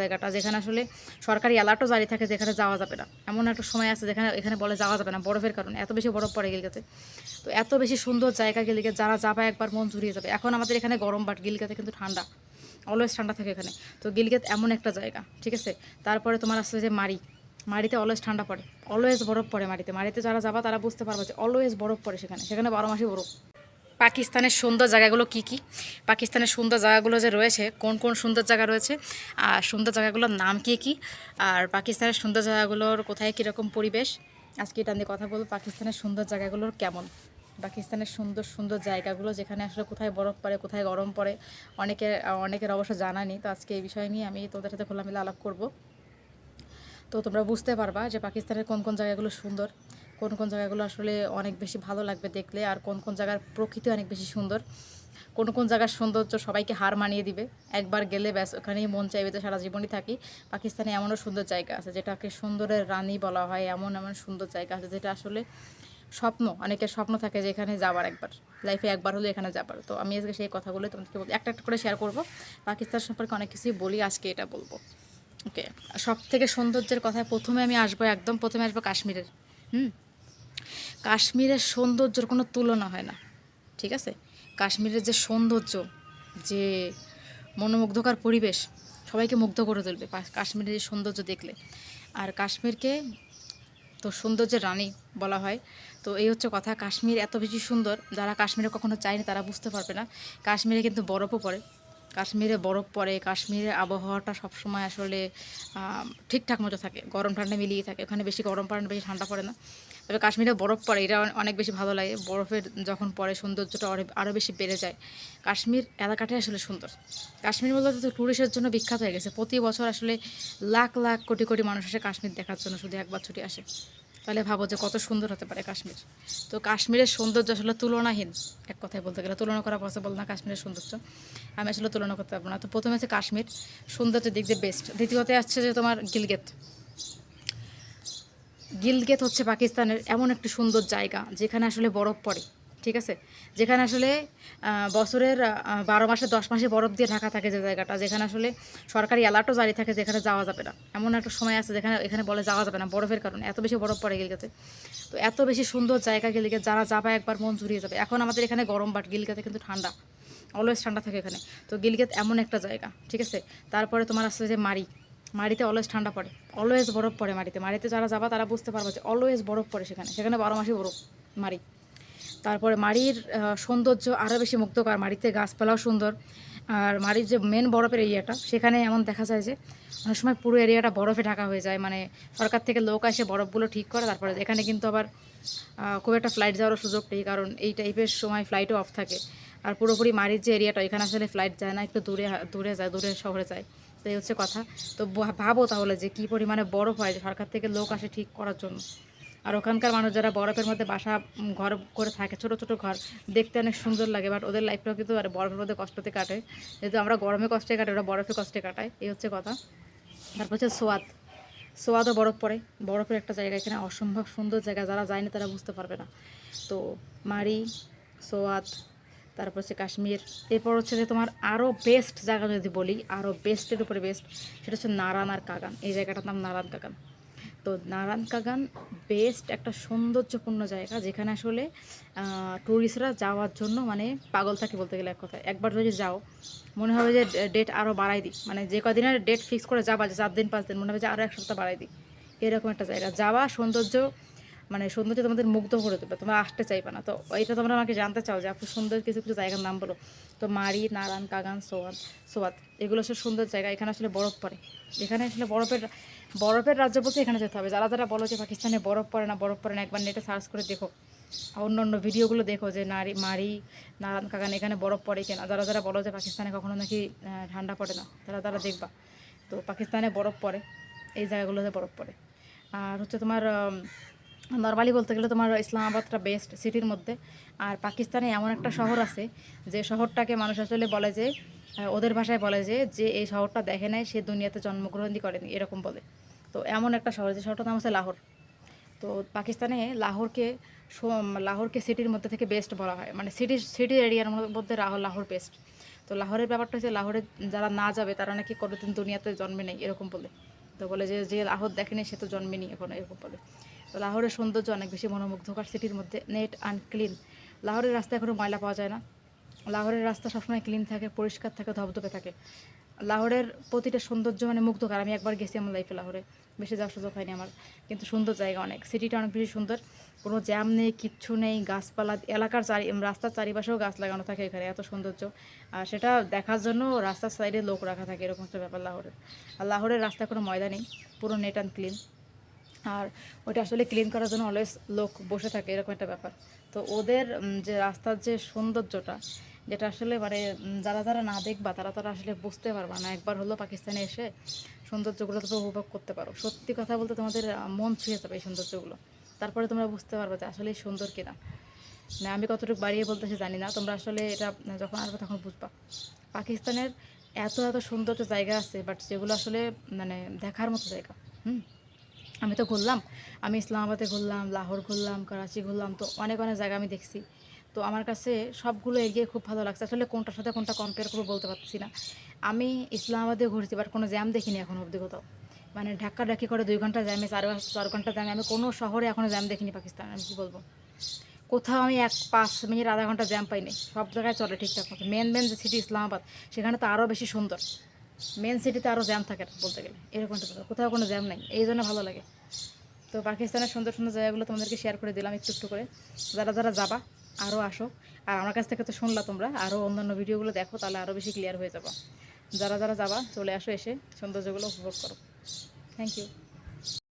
জায়গাটা, যেখানে আসলে সরকারি অ্যালার্টও জারি থাকে যেখানে যাওয়া যাবে না। এমন একটা সময় আছে যেখানে, এখানে বলে যাওয়া যাবে না, বরফের কারণে। এত বেশি বরফ পড়ে গিলগাতে। তো এত বেশি সুন্দর জায়গা গিলগে, যারা যাবে একবার মন জুড়িয়ে যাবে। এখন আমাদের এখানে গরম বাট গিলগাতে কিন্তু ঠান্ডা। অলওয়েজ ঠান্ডা থাকে এখানে। তো গিলগেত এমন একটা জায়গা, ঠিক আছে? তারপরে তোমার আসলে যে মারি মাড়িতে অলওয়েজ ঠান্ডা পড়ে। অলওয়েজ বরফ পড়ে মাটিতে মাটিতে যারা যাবা তারা বুঝতে পারবে যে অলওয়েজ বরফ পড়ে সেখানে। সেখানে বারো মাসই বরফ। পাকিস্তানের সুন্দর জায়গাগুলো কি কি? পাকিস্তানের সুন্দর জায়গাগুলো যে রয়েছে, কোন কোন সুন্দর জায়গা রয়েছে, আর সুন্দর জায়গাগুলোর নাম কি কি, আর পাকিস্তানের সুন্দর জায়গাগুলোর কোথায় কীরকম পরিবেশ? আজকে এটা নিয়ে কথা বলব, পাকিস্তানের সুন্দর জায়গাগুলোর কেমন? পাকিস্তানের সুন্দর সুন্দর জায়গাগুলো যেখানে আসলে কোথায় বরফ পড়ে, কোথায় গরম পড়ে, অনেকের অনেকের অবশ্য জানা নেই। তো আজকে এই বিষয় নিয়ে আমি তোদের সাথে খোলামেলা আলাপ করব। তো তোমরা বুঝতে পারবা যে পাকিস্তানের কোন কোন জায়গাগুলো সুন্দর। কোন কোন জায়গাগুলো আসলে অনেক বেশি ভালো লাগবে দেখলে আর কোন কোন জায়গার প্রকৃতি অনেক বেশি সুন্দর। কোন কোন জায়গার সৌন্দর্য সবাইকে হার মানিয়ে দিবে। একবার গেলে ব্যাস, ওখানেই মন চাইবে তো সারা জীবনই থাকি। পাকিস্তানে এমনও সুন্দর জায়গা আছে যেটাকে সুন্দরের রানী বলা হয়, এমন এমন সুন্দর জায়গা আছে যেটা আসলে স্বপ্ন, অনেকের স্বপ্ন থাকে যে এখানে যাবার একবার। লাইফে একবার হলে এখানে যাবার। তো আমি আজকে সেই কথাগুলো তোমাদেরকে বলতে একটা একটা করে শেয়ার করব। পাকিস্তান সম্পর্কে অনেক কিছুই বলি, আজকে এটা বলব। ওকে সব থেকে সৌন্দর্যের কথায় প্রথমে আমি আসব, একদম প্রথমে আসব কাশ্মীরের। হুম? কাশ্মীরের সৌন্দর্যর কোনো তুলনা হয় না, ঠিক আছে? কাশ্মীরের যে সৌন্দর্য, যে মনোমুগ্ধকর পরিবেশ, সবাইকে মুগ্ধ করে তুলবে কাশ্মীরের এই সৌন্দর্য দেখলে। আর কাশ্মীরকে তো সৌন্দর্যের রানী বলা হয়। তো এই হচ্ছে কথা, কাশ্মীর এত বেশি সুন্দর, যারা কাশ্মীরে কখনো চায়নি তারা বুঝতে পারবে না। কাশ্মীরে কিন্তু বরফও পড়ে, কাশ্মীরে বরফ পড়ে কাশ্মীরের আবহাওয়াটা সবসময় আসলে ঠিকঠাক মতো থাকে, গরম ঠান্ডা মিলিয়ে থাকে। ওখানে বেশি গরম পড়ে না, বেশি ঠান্ডা পড়ে না। তবে কাশ্মীরে বরফ পড়ে, এটা অনেক বেশি ভালো লাগে। বরফের যখন পড়ে, সৌন্দর্যটা আরও বেশি বেড়ে যায়। কাশ্মীর এলাকাটাই আসলে সুন্দর। কাশ্মীর মূলত তো ট্যুরিস্টের জন্য বিখ্যাত হয়ে গেছে। প্রতি বছর আসলে লাখ লাখ কোটি কোটি মানুষ আসে কাশ্মীর দেখার জন্য, শুধু একবার ছুটি আসে। তাহলে ভাবো যে কত সুন্দর হতে পারে কাশ্মীর। তো কাশ্মীরের সৌন্দর্য আসলে তুলনাহীন, এক কথায় বলতে গেলে। তুলনা করা পসিবল না কাশ্মীরের সৌন্দর্য। আমি আসলে তুলনা করতে পারব না। তো প্রথমে আছে কাশ্মীর। সৌন্দর্যের দিক দিয়ে বেস্ট দ্বিতীয়তে আসছে যে তোমার গিলগেত গিলগেত হচ্ছে পাকিস্তানের এমন একটি সুন্দর জায়গা, যেখানে আসলে বরফ পড়ে, ঠিক আছে? যেখানে আসলে বছরের বারো মাসে দশ মাসে বরফ দিয়ে ঢাকা থাকে যে জায়গাটা, যেখানে আসলে সরকারি অ্যালার্টও জারি থাকে যেখানে যাওয়া যাবে না। এমন একটা সময় আছে যেখানে, এখানে বলে যাওয়া যাবে না বরফের কারণে, এত বেশি বরফ পড়ে গিলগাতে। তো এত বেশি সুন্দর জায়গা গিলগে যারা যাবে একবার মন জুড়িয়ে যাবে। এখন আমাদের এখানে গরম বাট গিলগাতে কিন্তু ঠান্ডা অলওয়েজ ঠান্ডা থাকে এখানে। তো গিলগেত এমন একটা জায়গা, ঠিক আছে? তারপরে তোমার আসলে যে মারি মাটিতে অলওয়েজ ঠান্ডা পড়ে অলওয়েজ বরফ পড়ে মাটিতে মাটিতে যারা যাবা, তারা বুঝতে পারবে যে অলওয়েজ বরফ পড়ে সেখানে। সেখানে বারো মাসই বরফ, মাড়ি। তারপরে মাড়ির সৌন্দর্য আরও বেশি মুগ্ধকর মাড়িতে গাছপালাও সুন্দর। আর মাড়ির যে মেন বরফের এরিয়াটা, সেখানে এমন দেখা যায় যে অনেক সময় পুরো এরিয়াটা বরফে ঢাকা হয়ে যায়। মানে সরকার থেকে লোক আসে বরফগুলো ঠিক করে, তারপরে এখানে কিন্তু আবার খুব একটা ফ্লাইট যাওয়ারও সুযোগ নেই, কারণ এই টাইপের সময় ফ্লাইটও অফ থাকে। আর পুরোপুরি মাড়ির যে এরিয়াটা, এখানে আসলে ফ্লাইট যায় না, একটু দূরে দূরে যায়, দূরে শহরে যায়। তো এই হচ্ছে কথা। তো ভাবো তাহলে যে কী পরিমাণে বরফ হয় সরকার থেকে লোক আসে ঠিক করার জন্য। আর ওখানকার মানুষ যারা বরফের মধ্যে বাসা ঘর করে থাকে, ছোট ছোট ঘর, দেখতে অনেক সুন্দর লাগে। বাট ওদের লাইফটাও কিন্তু আর বরফের মধ্যে কষ্টতে কাটে। যেহেতু আমরা গরমে কষ্টে কাটে ওরা বরফে কষ্টে কাটায়। এই হচ্ছে কথা। তারপর হচ্ছে সোয়াদ। সোয়াদও বরফ পড়ে। বরফের একটা জায়গা এখানে অসম্ভব সুন্দর জায়গা। যারা যায়নি তারা বুঝতে পারবে না। তো মারি, সোয়াদ তারপর হচ্ছে কাশ্মীর। এরপর হচ্ছে যে তোমার আরও বেস্ট জায়গা যদি বলি আরও বেস্টের উপরে বেস্ট সেটা হচ্ছে নারায়ণ আর কাগান। এই জায়গাটার নাম নারায়ণ কাগান। তো নারায়ণ কাগান বেস্ট একটা সৌন্দর্যপূর্ণ জায়গা, যেখানে আসলে ট্যুরিস্টরা যাওয়ার জন্য মানে পাগল থাকে বলতে গেলে এক কথায়। একবার যদি যাও, মনে হবে যে ডেট আরও বাড়াই দিই। মানে যে কদিনের ডেট ফিক্স করে যাবা, যে চার দিন, পাঁচ দিন, মনে হবে যে আরও এক সপ্তাহ বাড়াই দিই। এরকম একটা জায়গা। যাওয়া, সৌন্দর্য মানে সৌন্দর্য তোমাদের মুগ্ধ করে দেবে তোমরা আসতে চাইবে না। তো এটা তোমরা আমাকে জানতে চাও যে আপনি সুন্দর কিছু কিছু জায়গার নাম বলো। তো মারি, নারায়ণ, কাগান সোয়াদ সোয়াদ এগুলো সব সুন্দর জায়গা। এখানে আসলে বরফ পড়ে। এখানে আসলে বরফের বরফের রাজ্য বলতে এখানে যেতে হবে। যারা যারা বলো যে পাকিস্তানে বরফ পড়ে না, বরফ পড়ে না, একবার নেটে সার্চ করে দেখো। অন্য অন্য ভিডিওগুলো দেখো যে নারী, মারি, নারায়ণ, কাগান, এখানে বরফ পড়ে কিনা। যারা যারা বলো যে পাকিস্তানে কখনো নাকি ঠান্ডা পড়ে না, তারা তারা দেখবা। তো পাকিস্তানে বরফ পড়ে, এই জায়গাগুলোতে বরফ পড়ে। আর হচ্ছে তোমার নর্মালি বলতে গেলে তোমার ইসলামাবাদটা বেস্ট সিটির মধ্যে। আর পাকিস্তানে এমন একটা শহর আছে, যে শহরটাকে মানুষ আসলে বলে যে ওদের ভাষায় বলে যে যে এই শহরটা দেখে নেয় সে দুনিয়াতে জন্মগ্রহণই করেনি, এরকম বলে। তো এমন একটা শহর, যে শহরটার নাম হচ্ছে লাহোর। তো পাকিস্তানে লাহোরকে লাহোরকে সিটির মধ্যে থেকে বেস্ট বলা হয়। মানে সিটি সিটি এরিয়ার মধ্যে লাহোর বেস্ট তো লাহোরের ব্যাপারটা হচ্ছে, লাহোরে যারা না যাবে, তারা নাকি কোনোদিন দুনিয়াতে জন্মে নেই, এরকম বলে। তো বলে যে যে লাহোর দেখেনি সে তো জন্মেনি এখন, এরকম বলে। তো লাহোরের সৌন্দর্য অনেক বেশি মনোমুগ্ধকর সিটির মধ্যে, নেট অ্যান্ড ক্লিন লাহোরের রাস্তায় এখনও ময়লা পাওয়া যায় না। লাহোরের রাস্তা সবসময় ক্লিন থাকে, পরিষ্কার থাকে, ধবধবে থাকে। লাহোরের প্রতিটা সৌন্দর্য মানে মুগ্ধকর। আমি একবার গেছি আমার লাইফে লাহোরে। বেশি যাওয়ার সুযোগ হয়নি আমার। কিন্তু সুন্দর জায়গা অনেক। সিটিটা অনেক বেশি সুন্দর। কোনো জ্যাম নেই, কিচ্ছু নেই, গাছপালা, এলাকার চারি, রাস্তার চারিপাশেও গাছ লাগানো থাকে এখানে, এত সৌন্দর্য। আর সেটা দেখার জন্য রাস্তার সাইডে লোক রাখা থাকে, এরকম একটা ব্যাপার লাহোরের। আর লাহোরের রাস্তায় কোনো ময়দা নেই, পুরো নেট অ্যান্ড ক্লিন আর ওটা আসলে ক্লিন করার জন্য অলওয়েজ লোক বসে থাকে, এরকম একটা ব্যাপার। তো ওদের যে রাস্তার যে সৌন্দর্যটা, যেটা আসলে মানে যারা যারা না দেখবা, তারা তারা আসলে বুঝতে পারবা না। একবার হলো পাকিস্তানে এসে সৌন্দর্যগুলো তোমরা উপভোগ করতে পারো। সত্যি কথা বলতে তোমাদের মন ছুঁয়ে যাবে এই সৌন্দর্যগুলো। তারপরে তোমরা বুঝতে পারবে যে আসলে সুন্দর কিনা। না, আমি কতটুকু বাড়িয়ে বলতেছি জানি না। তোমরা আসলে এটা যখন আসবে তখন বুঝবা। পাকিস্তানের এত এত সৌন্দর্য জায়গা আছে বাট যেগুলো আসলে মানে দেখার মতো জায়গা, হুম? আমি তো ঘুরলাম, আমি ইসলামাবাদে ঘুরলাম, লাহোর ঘুরলাম, করাচি ঘুরলাম, তো অনেক অনেক জায়গা আমি দেখছি। তো আমার কাছে সবগুলো এগিয়ে খুব ভালো লাগছে। আসলে কোনটার সাথে কোনটা কম্পেয়ার করব বলতে পারছি না। আমি ইসলামাবাদে ঘুরছি বাট কোনো জ্যাম দেখিনি এখন অবধি কোথাও। মানে ঢাকা ডাকি করে দুই ঘণ্টা জ্যামে চার চার ঘণ্টা জ্যামে আমি কোনো শহরে এখনও জ্যাম দেখিনি পাকিস্তান, আমি কী বলব? কোথাও আমি এক পাঁচ মিনিট, আধা ঘণ্টা জ্যাম পাইনি। সব জায়গায় চলে ঠিকঠাক মতো। মেন মেন যে সিটি ইসলামাবাদ, সেখানে তো আরও বেশি সুন্দর। মেন সিটিতে আরও জ্যাম থাকে বলতে গেলে। এরকম। কোথাও কোনো জ্যাম নেই। এই জন্য ভালো লাগে। তো পাকিস্তানের সুন্দর সুন্দর জায়গাগুলো তোমাদেরকে শেয়ার করে দিলাম একটু একটু করে। যারা যারা যাবা আরও আসো। আর আমার কাছ থেকে তো শুনলা তোমরা। আরও অন্যান্য ভিডিওগুলো দেখো, তাহলে আরও বেশি ক্লিয়ার হয়ে যাব। যারা যারা যাবা, চলে আসো এসে। সৌন্দর্যগুলো উপভোগ করো। Thank you